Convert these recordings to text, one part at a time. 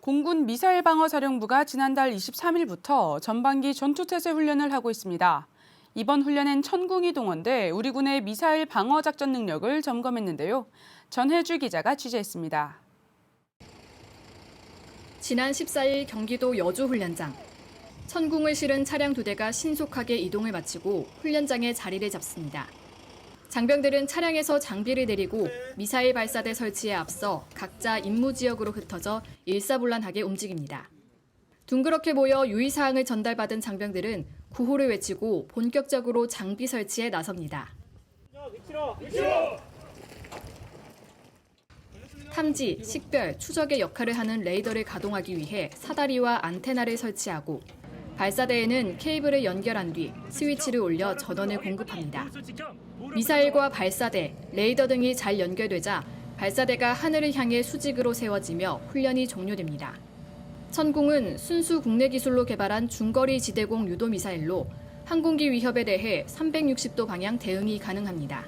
공군 미사일 방어 사령부가 지난달 23일부터 전반기 전투태세 훈련을 하고 있습니다. 이번 훈련엔 천궁이 동원돼 우리 군의 미사일 방어 작전 능력을 점검했는데요. 전혜주 기자가 취재했습니다. 지난 14일 경기도 여주 훈련장. 천궁을 실은 차량 두 대가 신속하게 이동을 마치고 훈련장에 자리를 잡습니다. 장병들은 차량에서 장비를 내리고 미사일 발사대 설치에 앞서 각자 임무 지역으로 흩어져 일사불란하게 움직입니다. 둥그렇게 모여 유의사항을 전달받은 장병들은 구호를 외치고 본격적으로 장비 설치에 나섭니다. 탐지, 식별, 추적의 역할을 하는 레이더를 가동하기 위해 사다리와 안테나를 설치하고 발사대에는 케이블을 연결한 뒤 스위치를 올려 전원을 공급합니다. 미사일과 발사대, 레이더 등이 잘 연결되자 발사대가 하늘을 향해 수직으로 세워지며 훈련이 종료됩니다. 천궁은 순수 국내 기술로 개발한 중거리 지대공 유도 미사일로 항공기 위협에 대해 360도 방향 대응이 가능합니다.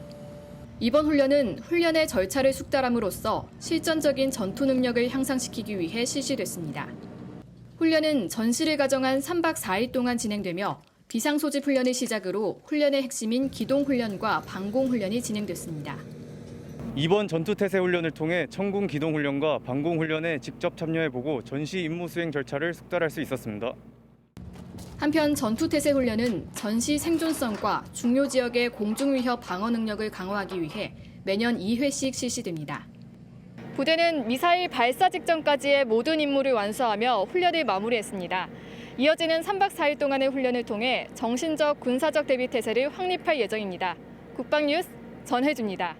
이번 훈련은 훈련의 절차를 숙달함으로써 실전적인 전투 능력을 향상시키기 위해 실시됐습니다. 훈련은 전시를 가정한 3박 4일 동안 진행되며 비상소집 훈련을 시작으로 훈련의 핵심인 기동 훈련과 방공 훈련이 진행됐습니다. 이번 전투태세 훈련을 통해 천군 기동 훈련과 방공 훈련에 직접 참여해보고 전시 임무 수행 절차를 숙달할 수 있었습니다. 한편 전투태세 훈련은 전시 생존성과 중요 지역의 공중 위협 방어 능력을 강화하기 위해 매년 2회씩 실시됩니다. 부대는 미사일 발사 직전까지의 모든 임무를 완수하며 훈련을 마무리했습니다. 이어지는 3박 4일 동안의 훈련을 통해 정신적 군사적 대비 태세를 확립할 예정입니다. 국방뉴스 전혜주입니다.